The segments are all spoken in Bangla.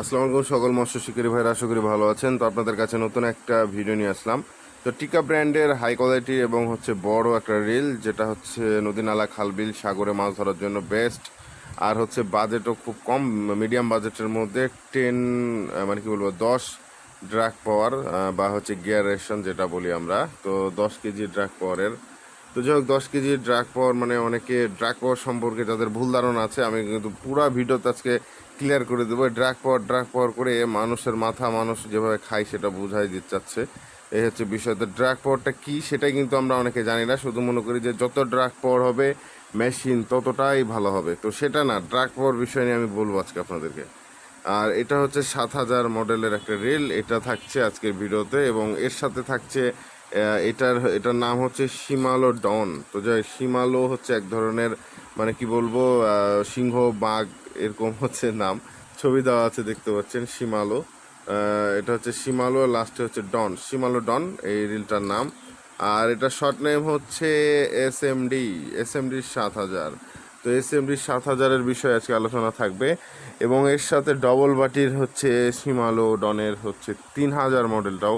আসসালামু আলাইকুম সকল মৎস্য শিকারী ভাইরা, আশা করি ভালো আছেন। তো আপনাদের কাছে নতুন একটা ভিডিও নিয়ে আসলাম। তো টিকা ব্র্যান্ডের হাই কোয়ালিটি এবং হচ্ছে বড় একটা রিল যেটা হচ্ছে নদী নালা খালবিল সাগরে মাছ ধরার জন্য বেস্ট আর হচ্ছে বাজেটও খুব কম মিডিয়াম বাজেটের মধ্যে টেন মানে কি বলব, দশ ড্রাগ পাওয়ার বা হচ্ছে গিয়ার রেশন যেটা বলি আমরা। তো দশ কেজি ড্রাগ পাওয়ারের তো যাই হোক, দশ কেজি ড্রাগ পাওয়ার মানে অনেকে ড্রাগ পাওয়ার সম্পর্কে যাদের ভুল ধারণা আছে, আমি কিন্তু পুরা ভিডিওতে আজকে ক্লিয়ার করে দেবো। ড্রাগ পাওয়ার ড্রাগ পাওয়ার করে মানুষের মাথা মানুষ যেভাবে খায় সেটা বোঝাই দিতে চাচ্ছে। এই হচ্ছে বিষয়। তো ড্রাগ পাওয়ারটা কী সেটাই কিন্তু আমরা অনেকে জানি না। শুধু মনে করি যে যত ড্রাগ পাওয়ার হবে মেশিন ততটাই ভালো হবে। তো সেটা না ড্রাগ পাওয়ার বিষয় নিয়ে আমি বলব আজকে আপনাদেরকে। আর এটা হচ্ছে সাত হাজার মডেলের একটা রেল। এটা থাকছে আজকের ভিডিওতে এবং এর সাথে থাকছে এটার এটার নাম হচ্ছে সীমালো ডন। তো যাই সীমালো হচ্ছে এক ধরনের মানে কি বলব সিংহ, বাঘ এরকম হচ্ছে নাম। ছবি দেওয়া আছে, দেখতে পাচ্ছেন, সীমালো। এটা হচ্ছে সীমালো লাস্টে হচ্ছে ডন। সীমালো ডন, এই রিলটার নাম। আর এটা শর্ট নেম হচ্ছে S M D S M D সাত হাজার। তো এস এম ডি সাত হাজারের বিষয়ে আজকে আলোচনা থাকবে। এবং এর সাথে ডবল বাটির হচ্ছে সীমালো ডনের হচ্ছে তিন হাজার মডেলটাও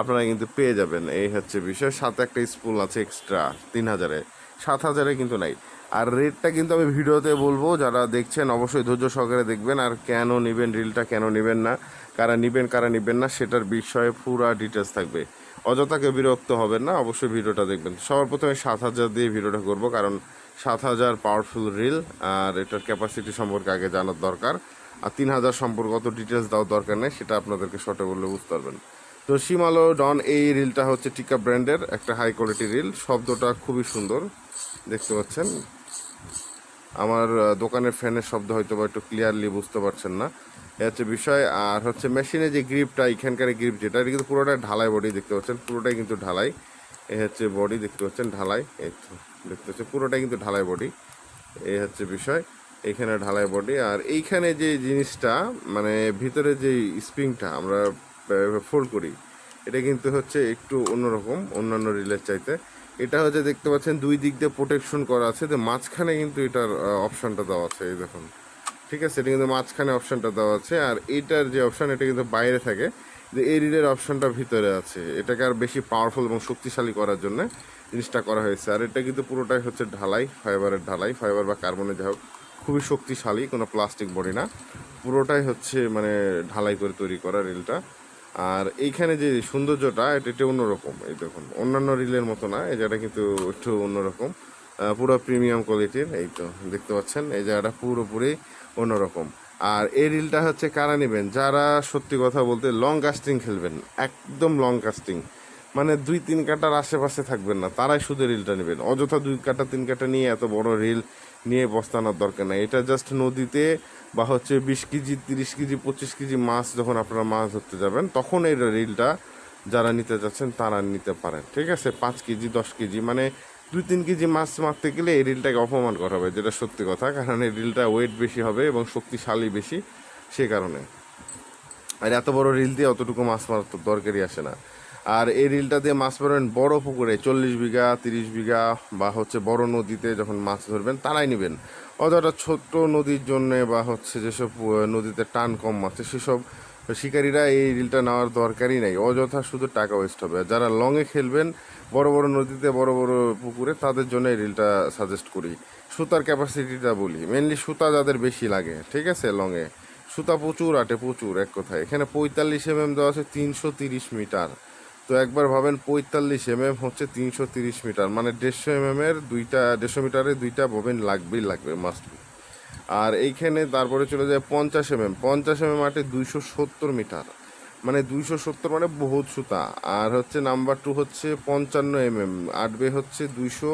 আপনারা কিন্তু পেয়ে যাবেন। এই হচ্ছে বিষয়। সাথে একটা স্পুল আছে এক্সট্রা তিন হাজারে। সাত হাজারে কিন্তু নাই। আর রেটটা কিন্তু আমি ভিডিওতে বলব, যারা দেখছেন অবশ্যই ধৈর্য সহকারে দেখবেন আর কেন নেবেন রিলটা কেন নেবেন না, কারা নেবেন কারা নেবেন না, সেটার বিষয়ে পুরা ডিটেলস থাকবে। অযথাকে বিরক্ত হবেন না, অবশ্যই ভিডিওটা দেখবেন। সবার প্রথমে সাত হাজার দিয়ে ভিডিওটা করব, কারণ সাত হাজার পাওয়ারফুল রিল আর এটার ক্যাপাসিটি সম্পর্কে আগে জানার দরকার। আর তিন হাজার সম্পর্কে অত ডিটেলস দেওয়ার দরকার নেই, সেটা আপনাদেরকে শর্টে বললে বুঝতে পারবেন। তো সিমালো ডন, এই রিলটা হচ্ছে টিকা ব্র্যান্ডের একটা হাই কোয়ালিটি রিল শব্দটা খুবই সুন্দর, দেখতে পাচ্ছেন। আমার দোকানের ফ্যানের শব্দ হয়তো বা একটু ক্লিয়ারলি বুঝতে পারছেন না। এ হচ্ছে বিষয়, আর হচ্ছে মেশিনে যে গ্রিপটা এখানকার গ্রিপ যেটা, এটা কিন্তু পুরোটাই ঢালাই বডি দেখতে পাচ্ছেন, পুরোটাই কিন্তু ঢালাই। এ হচ্ছে বডি দেখতে পাচ্ছেন, ঢালাই, এই দেখতে পাচ্ছেন, পুরোটাই কিন্তু ঢালাই বডি এই হচ্ছে বিষয় এইখানে ঢালাই বডি আর এইখানে যে জিনিসটা মানে ভিতরে যে স্প্রিংটা আমরা ফোল্ড করি, এটা কিন্তু হচ্ছে একটু অন্যরকম, অন্যান্য রিলের চাইতে। এটা হচ্ছে দেখতে পাচ্ছেন, দুই দিক দিয়ে প্রোটেকশন করা আছে। তো মাঝখানে কিন্তু এটার অপশনটা দেওয়া আছে, এই দেখুন। ঠিক আছে? এটা কিন্তু মাঝখানে অপশনটা দেওয়া আছে। আর এটার যে অপশন এটা কিন্তু বাইরে থাকে। যে এই রিলের অপশনটা ভিতরে আছে। এটাকে আর বেশি পাওয়ারফুল এবং শক্তিশালী করার জন্য জিনিসটা করা হয়েছে। আর এটা কিন্তু পুরোটাই হচ্ছে ঢালাই ফাইবারের ঢালাই ফাইবার বা কার্বনের যাই হোক। খুবই শক্তিশালী, কোনো প্লাস্টিক বডি না। পুরোটাই হচ্ছে মানে ঢালাই করে তৈরি করা রিলটা আর এইখানে যে সৌন্দর্যটা, এটা একটু অন্যরকম। এই দেখুন, অন্যান্য রিলের মতো না, এই জায়গাটা কিন্তু একটু অন্যরকম। পুরো প্রিমিয়াম কোয়ালিটির, এই তো, দেখতে পাচ্ছেন? এই জায়গাটা পুরোপুরি অন্যরকম। আর এই রিলটা হচ্ছে কারা নেবেন? যারা সত্যি কথা বলতে লং কাস্টিং খেলবেন, একদম লং কাস্টিং মানে দুই তিন কাটার আশেপাশে থাকবেন না, তারাই শুধু রিলটা নেবেন। অযথা দুই কাটা, তিন কাটা নিয়ে এত বড় রিল নিয়ে বস্তানোর দরকার নাই। এটা জাস্ট নদীতে বা হচ্ছে বিশ কেজি, তিরিশ কেজি, পঁচিশ কেজি মাছ যখন আপনারা মাছ ধরতে যাবেন, তখন এই রিলটা যারা নিতে যাচ্ছেন তারা নিতে পারেন, ঠিক আছে? পাঁচ কেজি, দশ কেজি মানে দুই, তিন কেজি মাছ মারতে গেলে এই রিলটাকে অপমান করা হবে, যেটা সত্যি কথা, কারণ এই রিলটা ওয়েট বেশি হবে এবং শক্তিশালী বেশি সে কারণে। আর এত বড় রিল দিয়ে অতটুকু মাছ মারার তো দরকারই আসে না। আর এই রিলটা দিয়ে মাছ মারবেন বড় পুকুরে চল্লিশ বিঘা, তিরিশ বিঘা বা হচ্ছে বড় নদীতে যখন মাছ ধরবেন, তারাই নেবেন। অযথা ছোট্ট নদীর জন্য বা হচ্ছে যেসব নদীতে টান কম আছে, সেসব শিকারীরা এই রিলটা নেওয়ার দরকারই নাই। অযথা শুধু টাকা ওয়েস্ট হবে। যারা লংয়ে খেলবেন, বড় বড় নদীতে, বড় বড় পুকুরে, তাদের জন্য এই রিলটা সাজেস্ট করি। সুতার ক্যাপাসিটিটা বলি। মেনলি সুতা যাদের বেশি লাগে, ঠিক আছে লংয়ে সুতা প্রচুর, আটে প্রচুর, এক কথায়। এখানে পঁয়তাল্লিশ এম এম দেওয়া আছে, তিনশো তিরিশ মিটার। তো একবার ভাবেন পঁয়তাল্লিশ এম এম হচ্ছে তিনশো তিরিশ মিটার মানে দেড়শো এম এম এর দুইটা, দেড়শো মিটারে দুইটা ববেন লাগবেই লাগবে মাস্ট আর এইখানে তারপরে চলে যায় পঞ্চাশ এম এম পঞ্চাশ এম এম আটে দুইশো সত্তর মিটার মানে দুইশো সত্তর মানে বহুত সুতা। আর হচ্ছে নাম্বার টু হচ্ছে পঞ্চান্ন এম এম আটবে হচ্ছে দুইশো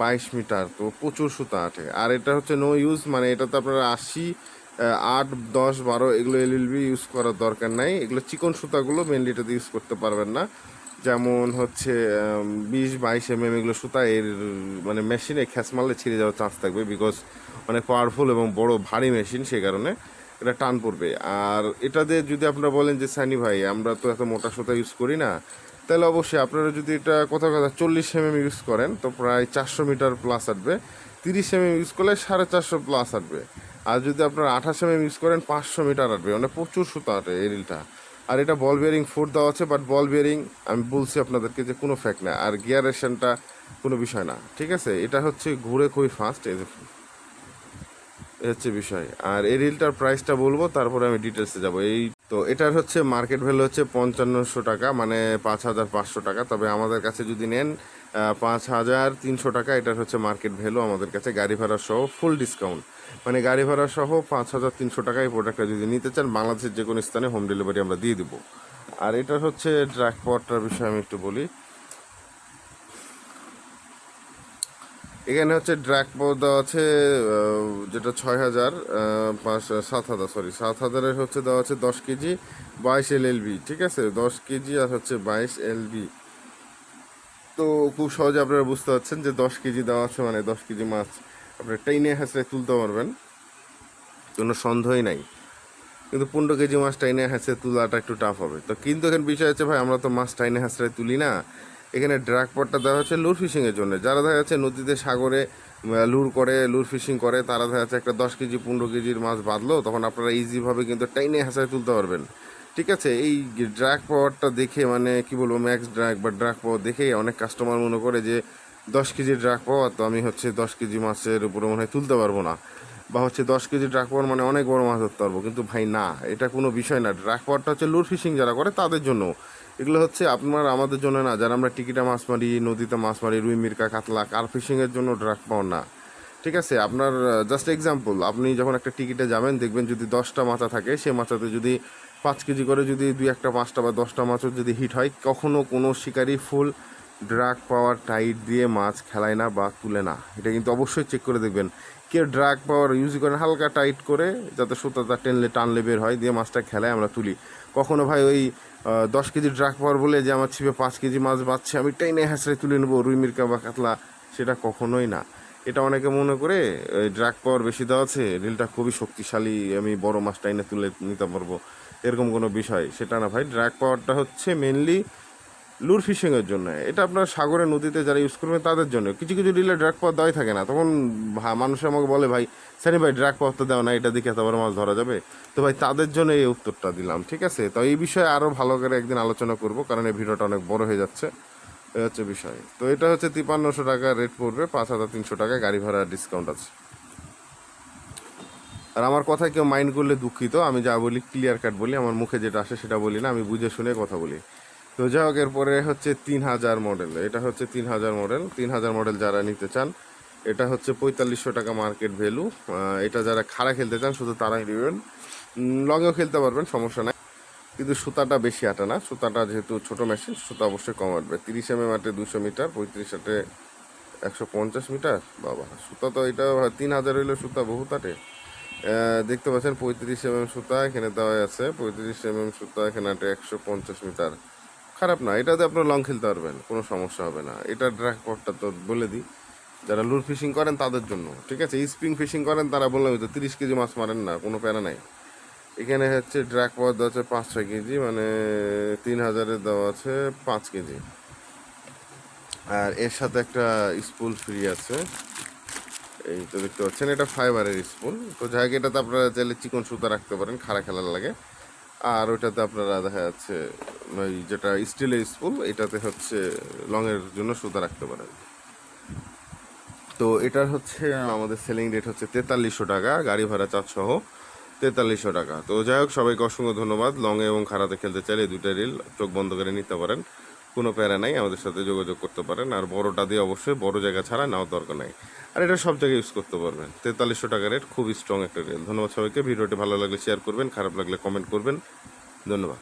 বাইশ মিটার, তো প্রচুর সুতা আটে। আর এটা হচ্ছে নো ইউজ মানে এটাতে আপনারা আশি আট, দশ, বারো, এগুলো এলএলবি ইউজ করার দরকার নাই। এগুলো চিকন সুতাগুলো মেনলি এটাতে ইউজ করতে পারবেন না। যেমন হচ্ছে বিশ, বাইশ এম এম এগুলো সুতা, এর মানে মেশিনে খ্যাস মারলে ছিঁড়ে যাওয়ার চান্স থাকবে বিকজ অনেক পাওয়ারফুল এবং বড়, ভারী মেশিন সেই কারণে এটা টান পড়বে। আর এটাতে যদি আপনারা বলেন যে, সানি ভাই, আমরা তো এত মোটা সুতা ইউজ করি না, তাহলে অবশ্যই আপনারা যদি এটা কোথাও কোথাও চল্লিশ এম এম ইউজ করেন, তো প্রায় চারশো মিটার প্লাস আসবে। তিরিশ এম এম ইউজ করলে সাড়ে চারশো প্লাস আসবে। আর যদি আপনার আঠাশ এম ইউজ করেন, পাঁচশো মিটার আটবে মানে প্রচুর সুতা আটে এই রিলটা। আর এটা বল বিয়ারিং ফুট দেওয়া আছে বাট বল বিয়ারিং আমি বলছি আপনাদেরকে যে কোনো ফ্যাক না, আর গিয়ার রেশনটা কোনো বিষয় না, ঠিক আছে? এটা হচ্ছে ঘুরে খুবই ফাস্ট এই হচ্ছে বিষয়। আর এই রিলটার প্রাইসটা বলব, তারপরে আমি ডিটেলসে যাব। এই তো, এটার হচ্ছে মার্কেট ভ্যালু হচ্ছে পঞ্চান্নশো টাকা মানে পাঁচ হাজার পাঁচশো টাকা। তবে আমাদের কাছে যদি নেন পাঁচ হাজার তিনশো টাকা, এটার হচ্ছে মার্কেট ভ্যালু আমাদের কাছে, গাড়ি ভাড়া সহ ফুল ডিসকাউন্ট মানে গাড়ি ভাড়া সহ পাঁচ হাজার তিনশো টাকা এই প্রোডাক্টটা যদি নিতে চান, বাংলাদেশের যে কোনো স্থানে হোম ডেলিভারি আমরা দিয়ে দিব। আর এটার হচ্ছে ড্রাক পাওয়ারটার বিষয়ে আমি একটু বলি। এখানে হচ্ছে ড্রাক পাওয়ার দেওয়া আছে যেটা ছয় হাজার পাঁচ সাত হাজার সরি সাত হাজারের হচ্ছে দেওয়া আছে দশ কেজি বাইশ এল এলবি ঠিক আছে? দশ কেজি আর হচ্ছে বাইশ এল এলবি তো খুব সহজে আপনারা বুঝতে পারছেন যে দশ কেজি দেওয়া আছে মানে দশ কেজি মাছ আপনার টাইনে হাসলে তুলতে পারবেন। কোনো সন্দেহই নাই। কিন্তু পনেরো কেজি মাছ টাইনে হাসলে তোলাটা একটু টাফ হবে। তো কিন্তু এখানে বিষয় হচ্ছে ভাই, আমরা তো মাছ টাইনে হাসলে তুলি না। এখানে ড্রাগ পটটা দেওয়া হচ্ছে লুর ফিশিংয়ের জন্য। যারা দেখা যাচ্ছে নদীতে, সাগরে লুর করে লুর ফিশিং করে, তারা দেখা যাচ্ছে একটা দশ কেজি, পনেরো কেজির মাছ বাঁধলো, তখন আপনারা ইজিভাবে কিন্তু টাইনে হাসায় তুলতে পারবেন। ঠিক আছে? এই ড্রাগ পাওয়ারটা দেখে মানে কি বলব ম্যাক্স ড্রাগ বা ড্রাগ পাওয়ার দেখে অনেক কাস্টমার মনে করে যে দশ কেজি ড্রাগ পাওয়া, তো আমি হচ্ছে দশ কেজি মাছের উপরে মনে হয় তুলতে পারব না। বা হচ্ছে দশ কেজি ড্রাগ পাওয়ার মানে অনেক বড় মাছ ধরতে পারব, কিন্তু ভাই না, এটা কোনো বিষয় না। ড্রাগ পাওয়ারটা হচ্ছে লুর ফিশিং যারা করে, তাদের জন্য। এগুলো হচ্ছে আপনার আমাদের জন্য না, যারা আমরা টিকিটা মাছ মারি, নদীতে মাছ মারি, রুই, মিরকা, কাতলা কার ফিশিংয়ের জন্য ড্রাগ পাওয়ার না। ঠিক আছে, আপনার জাস্ট এক্সাম্পল আপনি যখন একটা টিকিটে যাবেন, দেখবেন যদি দশটা মাথা থাকে সে মাথাতে যদি পাঁচ কেজি করে যদি দুই একটা, পাঁচটা বা দশটা মাছও যদি হিট হয় কখনও কোনো শিকারি ফুল ড্রাগ পাওয়ার টাইট দিয়ে মাছ খেলায় না বা তুলে না। এটা কিন্তু অবশ্যই চেক করে দেখবেন। কেউ ড্রাগ পাওয়ার ইউজ করেন হালকা টাইট করে যাতে সুতাটা টেনলে, টানলে বের হয়, দিয়ে মাছটা খেলায় আমরা তুলি। কখনো ভাই ওই দশ কেজি ড্রাগ পাওয়ার বলে যে আমার ছিপে পাঁচ কেজি মাছ বাচ্ছে, আমি টাইনে হ্যাঁচড়ে তুলে নেব, রুই মিরকা বা কাতলা, সেটা কখনোই না। এটা অনেকে মনে করে ড্রাগ পাওয়ার বেশি দেওয়া আছে, রিলটা খুবই শক্তিশালী, আমি বড় মাছ টাইনে তুলে নিতে পারব। এরকম কোনো বিষয়, সেটা না ভাই। ড্রাগ পাওয়ারটা হচ্ছে মেনলি লুর ফিশিংয়ের জন্য। এটা আপনার সাগরে, নদীতে যারা ইউজ করবে তাদের জন্য। কিছু কিছু রিলে ড্রাগ পাওয়ার দেওয়াই থাকে না। তখন মানুষ আমাকে বলে, ভাই, সানি ভাই ড্রাগ পাওয়ার তো দেওয়া না এটা দেখে বড় মাছ ধরা যাবে? তো ভাই, তাদের জন্য এই উত্তরটা দিলাম, ঠিক আছে? তো এই বিষয়ে আরও ভালো করে একদিন আলোচনা করব, কারণ এই ভিডিওটা অনেক বড় হয়ে যাচ্ছে। এই হচ্ছে বিষয়। তো এটা হচ্ছে তিপান্নশো টাকা রেট পড়বে, পাঁচ হাজার তিনশো টাকা গাড়ি ভাড়া ডিসকাউন্ট আছে। আর আমার কথায় কেউ মাইন্ড করলে দুঃখিত, আমি যা বলি ক্লিয়ার কাট বলি, আমার মুখে যেটা আসে সেটা বলি না, আমি বুঝে শুনে কথা বলি। তো যাই হোক, এরপরে হচ্ছে তিন হাজার মডেল এটা হচ্ছে তিন হাজার মডেল তিন হাজার মডেল যারা নিতে চান, এটা হচ্ছে পঁয়তাল্লিশশো টাকা মার্কেট ভ্যালু এটা যারা খাড়া খেলতে চান, শুধু তারাই নেবেন। লংয়েও খেলতে পারবেন, সমস্যা নাই। কিন্তু সুতাটা বেশি আটে না। সুতাটা যেহেতু ছোটো মেশিন সুতা অবশ্যই কম আটবে। তিরিশ এম এম আটে দুশো মিটার পঁয়ত্রিশ আটে একশো পঞ্চাশ মিটার বাবা, সুতা তো এটা তিন হাজার হইলে সুতা বহুত আটে। দেখতে পাচ্ছেন, পঁয়ত্রিশ এম এম সুতা এখানে দেওয়া আছে। পঁয়ত্রিশ এম এম সুতা এখানে আটে একশো পঞ্চাশ মিটার খারাপ না, এটাতে আপনার লং খেলতে পারবেন, কোনো সমস্যা হবে না। এটা ড্রাগ পটটা তো বলে দিই। যারা লুর ফিশিং করেন, তাদের জন্য। ঠিক আছে? স্পিং ফিশিং করেন, তারা বললাম তো তিরিশ কেজি মাছ মারেন না, কোনো প্যারা নাই। এখানে হচ্ছে ড্রাগ পাওয়ার দেওয়া আছে পাঁচ ছয় কেজি মানে তিন হাজারের দেওয়া আছে পাঁচ কেজি। আর এর সাথে একটা স্পুল ফ্রি আছে। এই তো দেখতে পাচ্ছেন, এটা ফাইবারের স্পুল তো যাই হোক, এটাতে আপনারা চাইলে চিকন সুতা রাখতে পারেন, খাড়া খেলার লাগে। আর ওইটাতে আপনারা দেখা যাচ্ছে, ওই যেটা স্টিলের স্পুল এটাতে হচ্ছে লংয়ের জন্য সুতা রাখতে পারেন। তো এটার হচ্ছে, আমাদের সেলিং রেট হচ্ছে তেতাল্লিশশো টাকা, গাড়ি ভাড়া চার্জ সহ তেতাল্লিশশো টাকা। তো যাই হোক, সবাইকে অসংখ্য ধন্যবাদ। লংয়ে এবং খারাতে খেলতে চাইলে দুইটা রিল চোখ বন্ধ করে নিতে পারেন। কোনো প্যারা নাই, আমাদের সাথে যোগাযোগ করতে পারেন। আর বড়টা দিয়ে অবশ্যই বড় জায়গা ছাড়া নেওয়ার দরকার নাই। আর এটা সব জায়গায় ইউজ করতে পারবেন। তেতাল্লিশশো টাকা রেট খুবই স্ট্রং একটা রেল ধন্যবাদ সবাইকে। ভিডিওটি ভালো লাগলে শেয়ার করবেন, খারাপ লাগলে কমেন্ট করবেন। ধন্যবাদ।